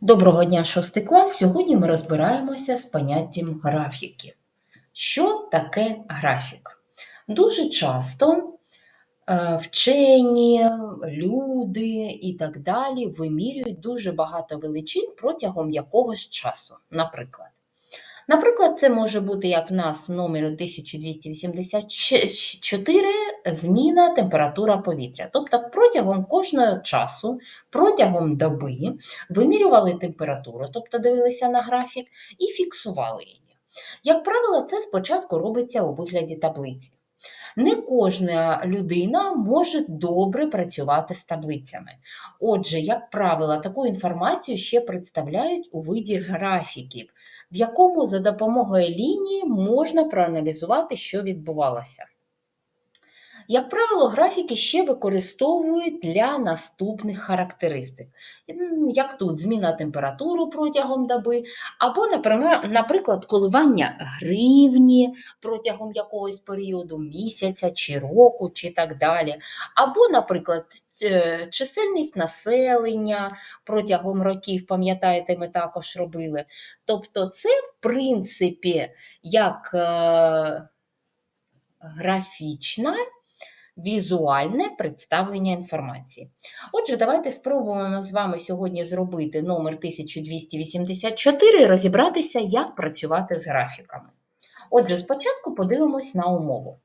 Доброго дня, шостий клас! Сьогодні ми розбираємося з поняттям графіки. Що таке графік? Дуже часто е, вчені, люди і так далі вимірюють дуже багато величин протягом якогось часу. Наприклад, Наприклад, це може бути, як в нас в номері 1284, зміна температура повітря. Тобто протягом кожного часу, протягом доби вимірювали температуру, тобто дивилися на графік, і фіксували її. Як правило, це спочатку робиться у вигляді таблиці. Не кожна людина може добре працювати з таблицями. Отже, як правило, таку інформацію ще представляють у виді графіків, в якому за допомогою лінії можна проаналізувати, що відбувалося. Як правило, графіки ще використовують для наступних характеристик, як тут зміна температури протягом доби, або, наприклад, коливання гривні протягом якогось періоду місяця чи року, чи так далі. Або, наприклад, чисельність населення протягом років, пам'ятаєте, ми також робили. Тобто, це, в принципі, як е, графічна візуальне представлення інформації. Отже, давайте спробуємо з вами сьогодні зробити номер 1284 і розібратися, як працювати з графіками. Отже, спочатку подивимось на умову.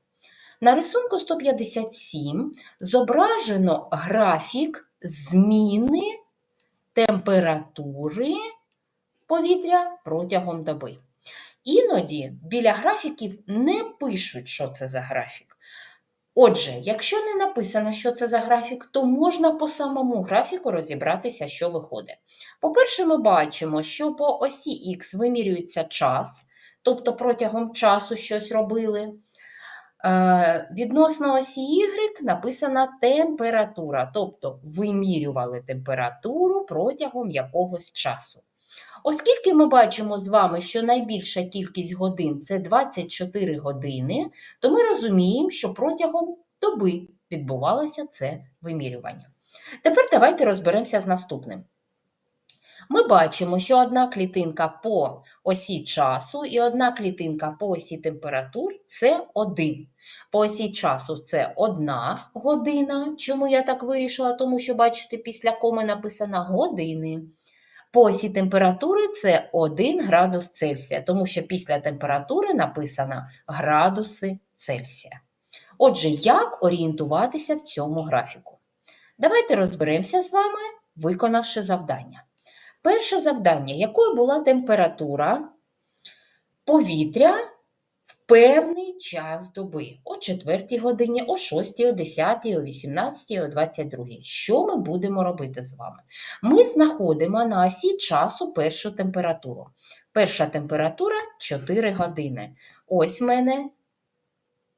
На рисунку 157 зображено графік зміни температури повітря протягом доби. Іноді біля графіків не пишуть, що це за графік. Отже, якщо не написано, що це за графік, то можна по самому графіку розібратися, що виходить. По-перше, ми бачимо, що по осі Х вимірюється час, тобто протягом часу щось робили. Е, відносно осі Y написана температура, тобто вимірювали температуру протягом якогось часу. Оскільки ми бачимо з вами, що найбільша кількість годин це 24 години, то ми розуміємо, що протягом доби відбувалося це вимірювання. Тепер давайте розберемося з наступним. Ми бачимо, що одна клітинка по осі часу і одна клітинка по осі температур це один. По осі часу це одна година. Чому я так вирішила? Тому що, бачите, після коми написано години. По осі температури це 1 градус Цельсія, тому що після температури написано градуси Цельсія. Отже, як орієнтуватися в цьому графіку? Давайте розберемося з вами, виконавши завдання. Перше завдання, якою була температура повітря певний час доби о 4 годині, о 6, о 10, о 18, о 22. Що ми будемо робити з вами? Ми знаходимо на осі часу першу температуру. Перша температура 4 години. Ось в мене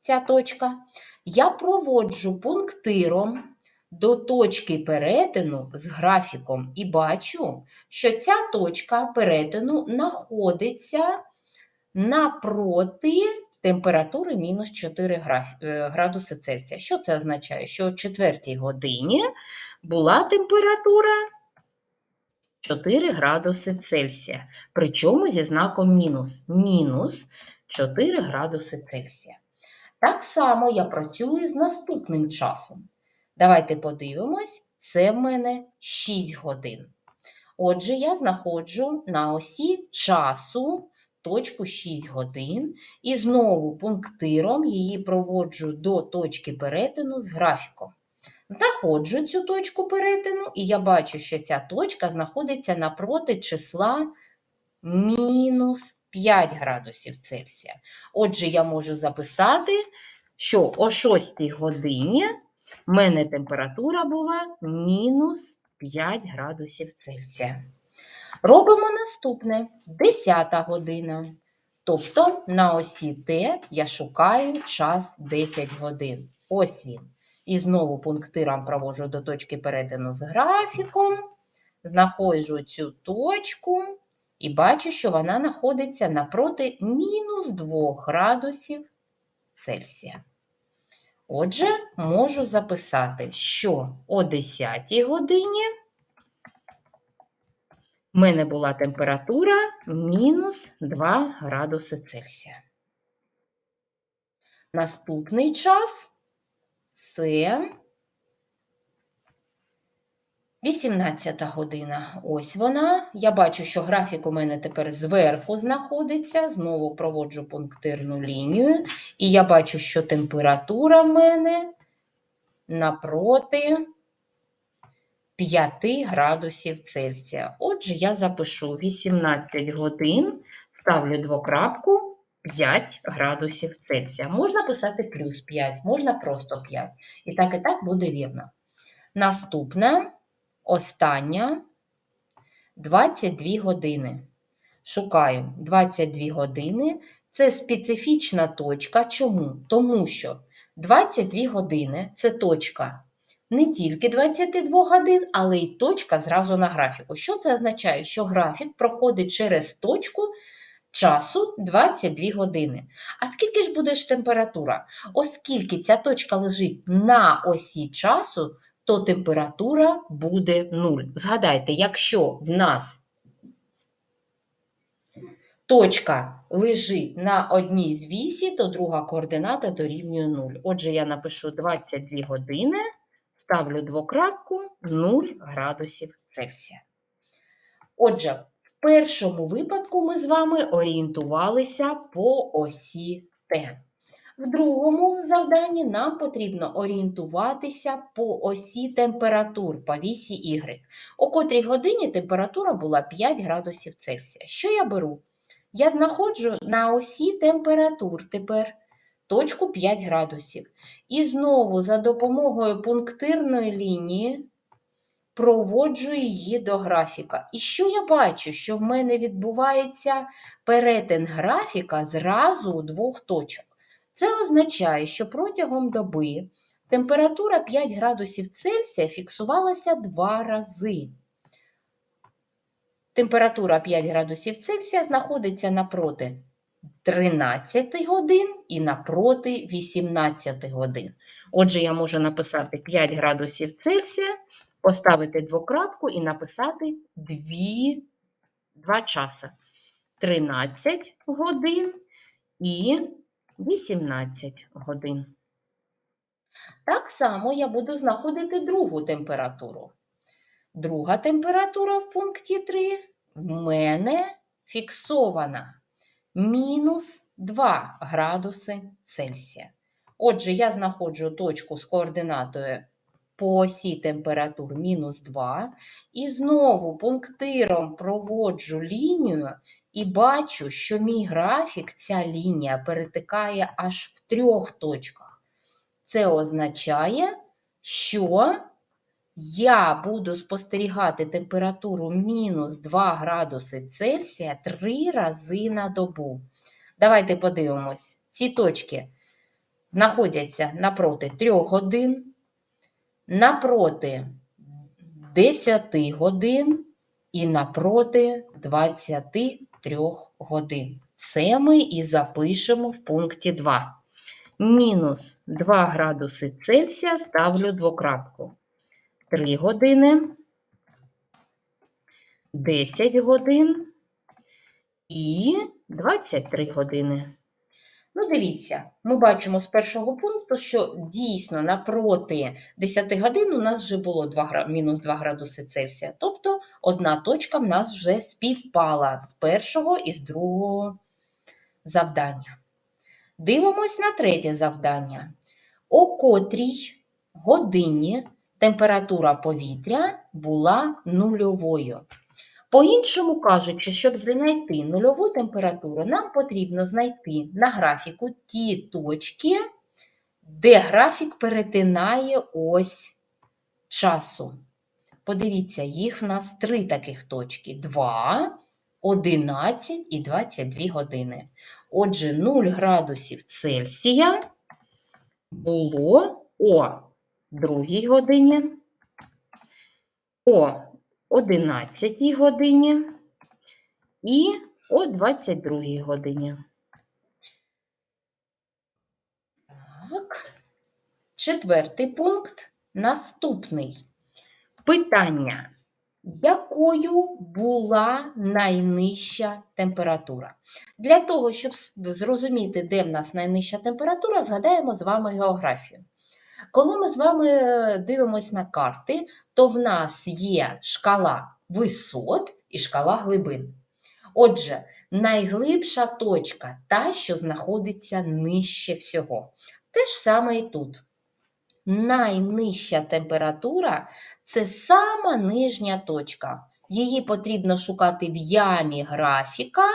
ця точка. Я проводжу пунктиром до точки перетину з графіком і бачу, що ця точка перетину знаходиться напроти температури мінус 4 е, градуси Цельсія. Що це означає? Що о 4 годині була температура 4 градуси Цельсія, причому зі знаком мінус. Мінус 4 градуси Цельсія. Так само я працюю з наступним часом. Давайте подивимось, це в мене 6 годин. Отже, я знаходжу на осі часу точку 6 годин і знову пунктиром її проводжу до точки перетину з графіком. Знаходжу цю точку перетину, і я бачу, що ця точка знаходиться напроти числа мінус 5 градусів Цельсія. Отже, я можу записати, що о 6 годині в мене температура була мінус 5 градусів Цельсія. Робимо наступне 10 година. Тобто на осі Т я шукаю час 10 годин. Ось він. І знову пунктиром проводжу до точки перетину з графіком, знаходжу цю точку і бачу, що вона знаходиться напроти мінус 2 градусів Цельсія. Отже, можу записати, що о 10 годині в мене була температура мінус 2 градуси Цельсія. Наступний час це 18 година. Ось вона. Я бачу, що графік у мене тепер зверху знаходиться. Знову проводжу пунктирну лінію. І я бачу, що температура в мене напроти 5 градусів Цельсія. Отже, я запишу 18 годин, ставлю двокрапку 5 градусів Цельсія. Можна писати плюс 5, можна просто 5. І так, і так буде вірно. Наступне, остання 22 години. Шукаю 22 години. Це специфічна точка. Чому? Тому що 22 години це точка не тільки 22 годин, але й точка зразу на графіку. Що це означає? Що графік проходить через точку часу 22 години. А скільки ж буде ж температура? Оскільки ця точка лежить на осі часу, то температура буде 0. Згадайте, якщо в нас точка лежить на одній з вісі, то друга координата дорівнює 0. Отже, я напишу 22 години, ставлю двокрапку 0 градусів Цельсія. Отже, в першому випадку ми з вами орієнтувалися по осі Т. В другому завданні нам потрібно орієнтуватися по осі температур по вісі Y. О котрій годині температура була 5 градусів Цельсія. Що я беру? Я знаходжу на осі температур тепер точку 5 градусів. І знову за допомогою пунктирної лінії проводжу її до графіка. І що я бачу? Що в мене відбувається перетин графіка зразу у двох точок. Це означає, що протягом доби температура 5 градусів Цельсія фіксувалася два рази. Температура 5 градусів Цельсія знаходиться напроти 13 годин і напроти 18 годин. Отже, я можу написати 5 градусів Цельсія, поставити двокрапку і написати 2, 2 часа. 13 годин і 18 годин. Так само я буду знаходити другу температуру. Друга температура в пункті 3 в мене фіксована мінус 2 градуси Цельсія. Отже, я знаходжу точку з координатою по осі температур мінус 2 і знову пунктиром проводжу лінію і бачу, що мій графік, ця лінія перетикає аж в трьох точках. Це означає, що я буду спостерігати температуру мінус 2 градуси Цельсія 3 рази на добу. Давайте подивимось. Ці точки знаходяться напроти 3 годин, напроти 10 годин і напроти 23 годин. Це ми і запишемо в пункті 2. Мінус 2 градуси Цельсія ставлю двокрапку. 3 години, 10 годин і 23 години. Ну, дивіться, ми бачимо з першого пункту, що дійсно напроти 10 годин у нас вже було 2, мінус 2 градуси Цельсія. Тобто одна точка в нас вже співпала з першого і з другого завдання. Дивимось на третє завдання. О котрій годині температура повітря була нульовою. По-іншому кажучи, щоб знайти нульову температуру, нам потрібно знайти на графіку ті точки, де графік перетинає ось часу. Подивіться, їх в нас три таких точки: 2, 11 і 22 години. Отже, 0 градусів Цельсія було о 2 годині, о 11 годині і о 22 годині. Так. Четвертий пункт наступний. Питання. якою була найнижча температура. Для того, щоб зрозуміти, де в нас найнижча температура, згадаємо з вами географію. Коли ми з вами е, дивимося на карти, то в нас є шкала висот і шкала глибин. Отже, найглибша точка та, що знаходиться нижче всього. Те ж саме і тут. Найнижча температура це сама нижня точка. Її потрібно шукати в ямі графіка,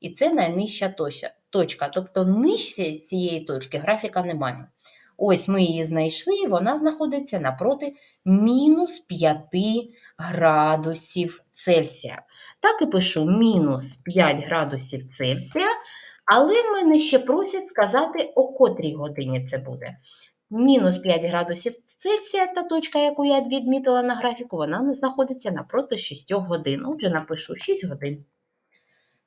і це найнижча точка. точка. Тобто нижче цієї точки графіка немає. Ось ми її знайшли, і вона знаходиться напроти мінус 5 градусів Цельсія. Так і пишу мінус 5 градусів Цельсія, але мене ще просять сказати, о котрій годині це буде. Мінус 5 градусів Цельсія, та точка, яку я відмітила на графіку, вона знаходиться напроти 6 годин. Отже, напишу 6 годин.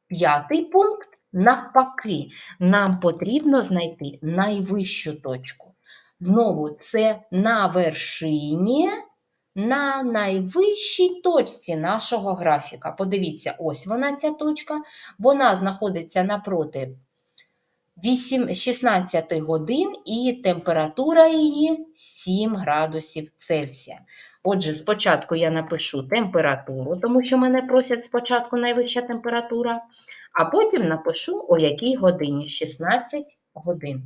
П'ятий пункт навпаки. Нам потрібно знайти найвищу точку. Знову це на вершині, на найвищій точці нашого графіка. Подивіться, ось вона ця точка. Вона знаходиться напроти 8, 16 годин і температура її 7 градусів Цельсія. Отже, спочатку я напишу температуру, тому що мене просять спочатку найвища температура, а потім напишу, о якій годині 16 годин.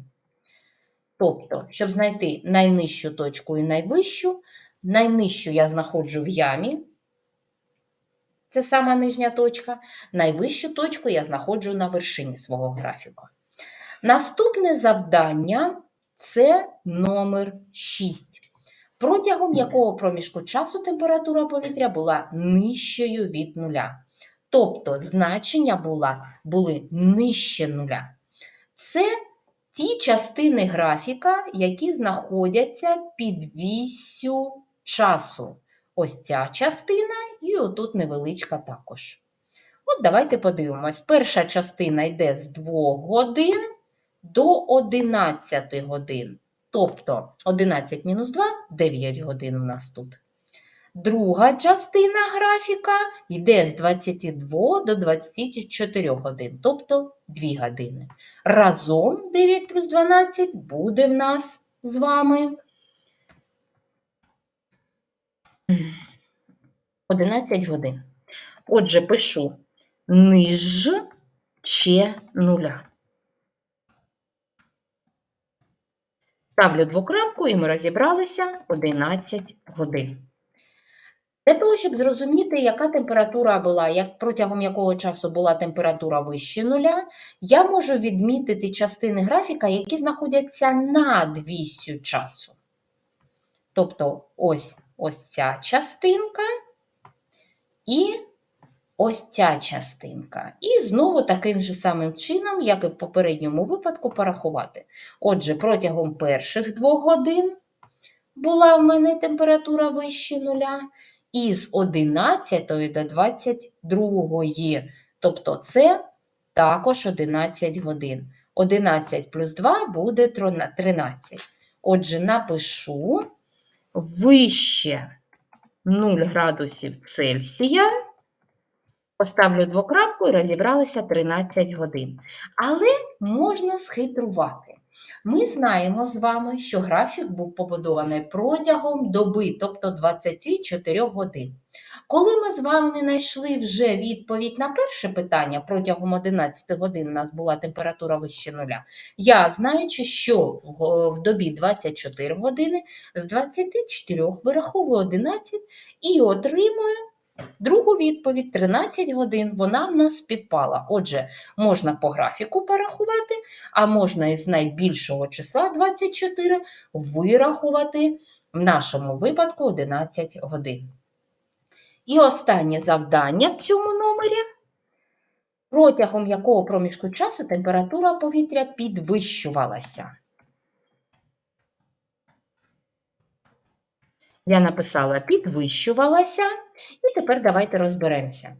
Тобто, щоб знайти найнижчу точку і найвищу, найнижчу я знаходжу в ямі, це сама нижня точка, найвищу точку я знаходжу на вершині свого графіку. Наступне завдання це номер 6, протягом якого проміжку часу температура повітря була нижчою від нуля. Тобто значення була, були нижче нуля. Це ті частини графіка, які знаходяться під віссю часу. Ось ця частина і отут невеличка також. От давайте подивимось. Перша частина йде з 2 годин до 11 годин. Тобто 11 мінус 2 – 9 годин у нас тут. Друга частина графіка йде з 22 до 24 годин, тобто 2 години. Разом 9 плюс 12 буде в нас з вами 11 годин. Отже, пишу нижче нуля. Ставлю двокрапку і ми розібралися 11 годин. Для того, щоб зрозуміти, яка температура була, як, протягом якого часу була температура вище нуля, я можу відмітити частини графіка, які знаходяться над віссю часу. Тобто ось, ось ця частинка і ось ця частинка. І знову таким же самим чином, як і в попередньому випадку, порахувати. Отже, протягом перших двох годин була в мене температура вище нуля, і з 11 до 22. Тобто це також 11 годин. 11 плюс 2 буде 13. Отже, напишу вище 0 градусів Цельсія. Поставлю двокрапку і розібралися 13 годин. Але можна схитрувати. Ми знаємо з вами, що графік був побудований протягом доби, тобто 24 годин. Коли ми з вами не знайшли вже відповідь на перше питання, протягом 11 годин у нас була температура вище нуля, я, знаючи, що в- добі 24 години, з 24 вираховую 11 і отримую Другу відповідь 13 годин, вона в нас співпала. Отже, можна по графіку порахувати, а можна із найбільшого числа 24 вирахувати в нашому випадку 11 годин. І останнє завдання в цьому номері, протягом якого проміжку часу температура повітря підвищувалася. Я написала підвищувалася, і тепер давайте розберемося.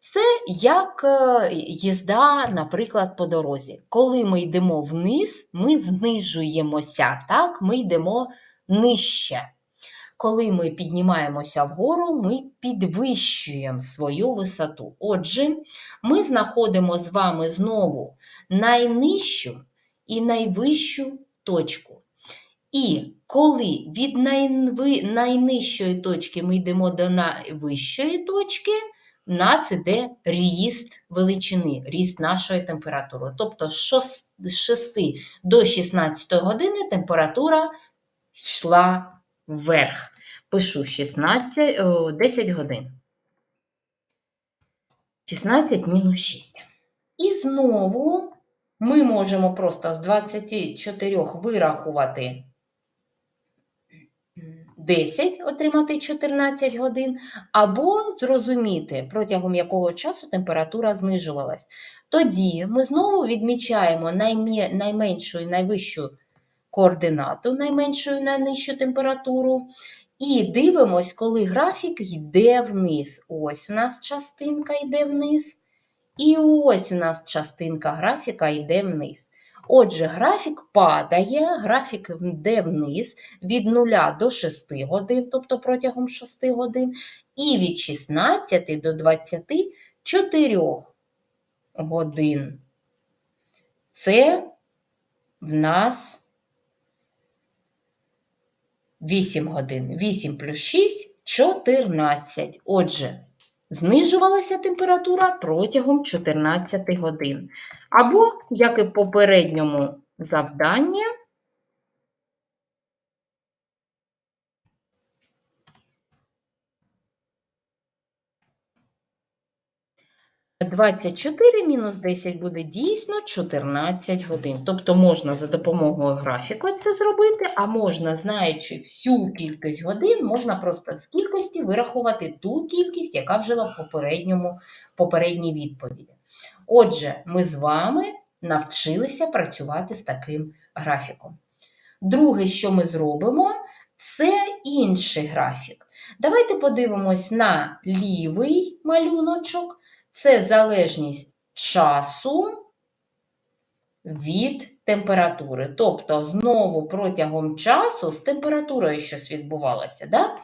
Це як е, їзда, наприклад, по дорозі. Коли ми йдемо вниз, ми знижуємося, так? ми йдемо нижче. коли ми піднімаємося вгору, ми підвищуємо свою висоту. Отже, ми знаходимо з вами знову найнижчу і найвищу точку. І коли від найнижчої точки ми йдемо до найвищої точки, в нас іде ріст величини, ріст нашої температури. Тобто з шос- 6 до 16 години температура йшла вверх. Пишу 16, о, 10 годин. 16 мінус 6. І знову ми можемо просто з 24 вирахувати 10, отримати 14 годин, або зрозуміти, протягом якого часу температура знижувалась. Тоді ми знову відмічаємо найменшу і найвищу координату, найменшу і найнижчу температуру. І дивимось, коли графік йде вниз. Ось в нас частинка йде вниз. І ось в нас частинка графіка йде вниз. Отже, графік падає, графік йде вниз від 0 до 6 годин, тобто протягом 6 годин, і від 16 до 24 годин. Це в нас 8 годин. 8 плюс 6 – 14. Отже, знижувалася температура протягом 14 годин. Або, як і в попередньому завданні, «24 мінус 10 буде дійсно 14 годин. Тобто можна за допомогою графіку це зробити, а можна, знаючи всю кількість годин, можна просто з кількості вирахувати ту кількість, яка вже в попередньому, попередній відповіді. Отже, ми з вами навчилися працювати з таким графіком. Друге, що ми зробимо, це інший графік. Давайте подивимось на лівий малюночок. Це залежність часу від температури. Тобто, знову протягом часу з температурою щось відбувалося. Да?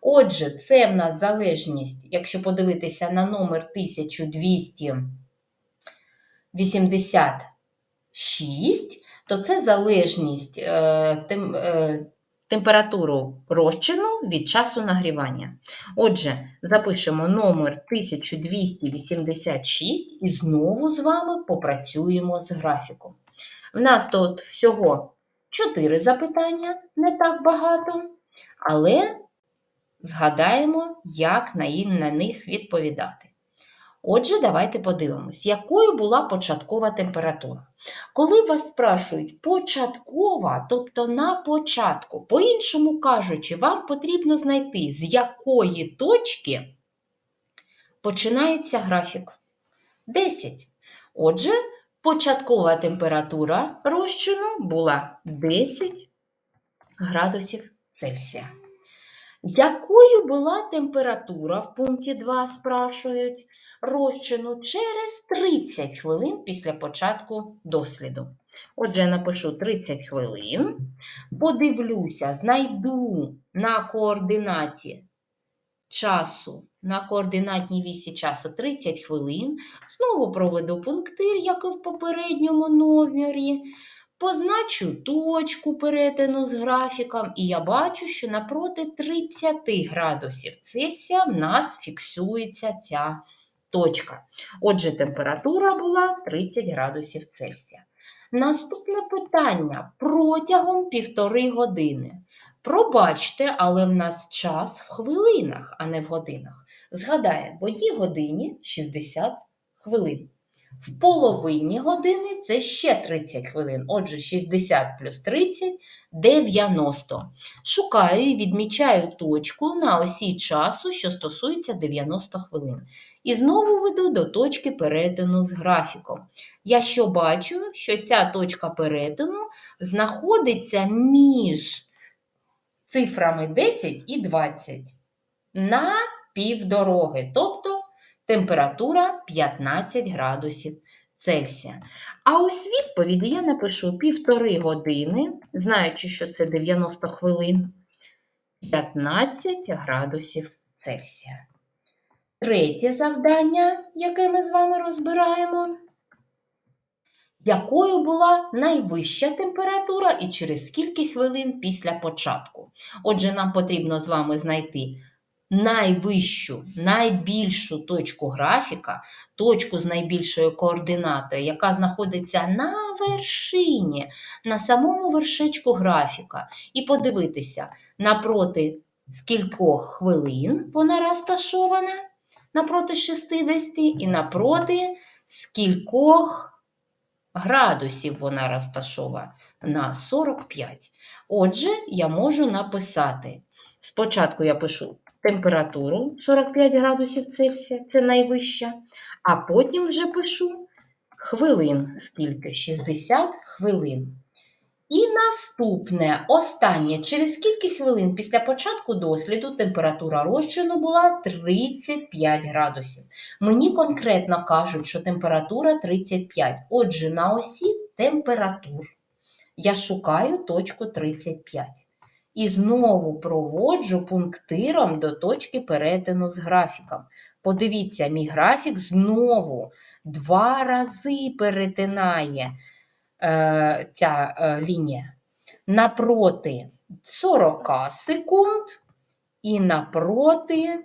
Отже, це в нас залежність, якщо подивитися на номер 1286, то це залежність е, тем, е, температуру розчину від часу нагрівання. Отже, запишемо номер 1286 і знову з вами попрацюємо з графіком. В нас тут всього 4 запитання, не так багато, але згадаємо, як на, них відповідати. Отже, давайте подивимось, якою була початкова температура. Коли вас спрашують початкова, тобто на початку, по-іншому кажучи, вам потрібно знайти, з якої точки починається графік. 10. Отже, початкова температура розчину була 10 градусів Цельсія. Якою була температура в пункті 2 спрашують розчину через 30 хвилин після початку досліду? Отже, я напишу 30 хвилин, подивлюся, знайду на координаті часу, на координатній вісі часу 30 хвилин, знову проведу пунктир, як і в попередньому номері, Позначу точку перетину з графіком, і я бачу, що напроти 30 градусів Цельсія в нас фіксується ця точка. Отже, температура була 30 градусів Цельсія. Наступне питання протягом півтори години. Пробачте, але в нас час в хвилинах, а не в годинах. Згадаємо, в одній годині 60 хвилин. В половині години це ще 30 хвилин. Отже, 60 плюс 30 – 90. Шукаю і відмічаю точку на осі часу, що стосується 90 хвилин. І знову веду до точки перетину з графіком. Я що бачу, що ця точка перетину знаходиться між цифрами 10 і 20 на півдороги, тобто температура 15 градусів Цельсія. А ось відповіді я напишу півтори години, знаючи, що це 90 хвилин. 15 градусів Цельсія. Третє завдання, яке ми з вами розбираємо. Якою була найвища температура і через скільки хвилин після початку? Отже, нам потрібно з вами знайти найвищу, найбільшу точку графіка, точку з найбільшою координатою, яка знаходиться на вершині, на самому вершечку графіка, і подивитися, напроти скількох хвилин вона розташована, напроти 60 і напроти скількох градусів вона розташована на 45. Отже, я можу написати. Спочатку я пишу температуру 45 градусів Цельсія, це найвища, а потім вже пишу хвилин, скільки? 60 хвилин. І наступне, останнє, через скільки хвилин після початку досліду температура розчину була 35 градусів. Мені конкретно кажуть, що температура 35. Отже, на осі температур я шукаю точку 35. І знову проводжу пунктиром до точки перетину з графіком. Подивіться, мій графік знову два рази перетинає е, ця е, лінія. Напроти 40 секунд і напроти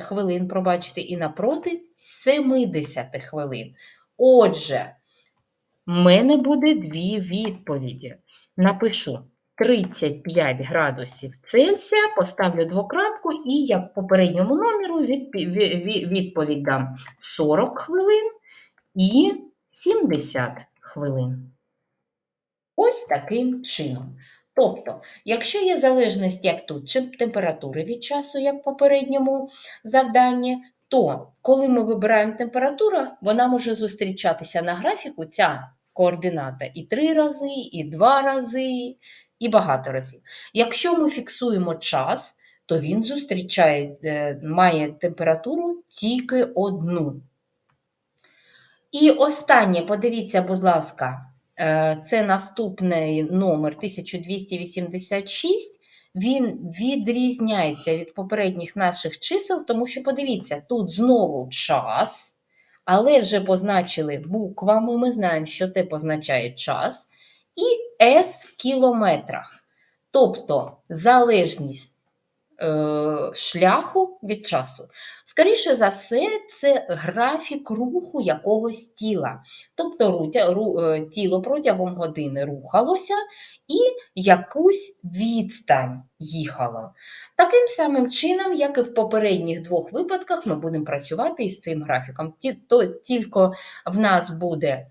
хвилин, пробачте, і напроти 70 хвилин. Отже, в мене буде дві відповіді. Напишу 35 градусів Цельсія, поставлю двокрапку і, як в попередньому номеру, відповідь дам 40 хвилин і 70 хвилин. Ось таким чином. Тобто, якщо є залежність, як тут, чи температури від часу, як в попередньому завданні, то коли ми вибираємо температуру, вона може зустрічатися на графіку, ця координата і три рази, і два рази, і багато разів. Якщо ми фіксуємо час, то він зустрічає, е, має температуру тільки одну. І останнє, подивіться, будь ласка, е, це наступний номер 1286. Він відрізняється від попередніх наших чисел, тому що подивіться, тут знову час, але вже позначили буквами. Ми знаємо, що те позначає час, і S в кілометрах. Тобто залежність е, шляху від часу. Скоріше за все, це графік руху якогось тіла. Тобто е, тіло протягом години рухалося і якусь відстань їхало. Таким самим чином, як і в попередніх двох випадках, ми будемо працювати із цим графіком. Тільки в нас буде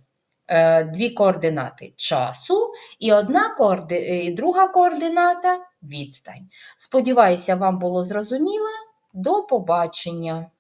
дві координати часу і одна коорди... і друга координата відстань. Сподіваюся, вам було зрозуміло. До побачення!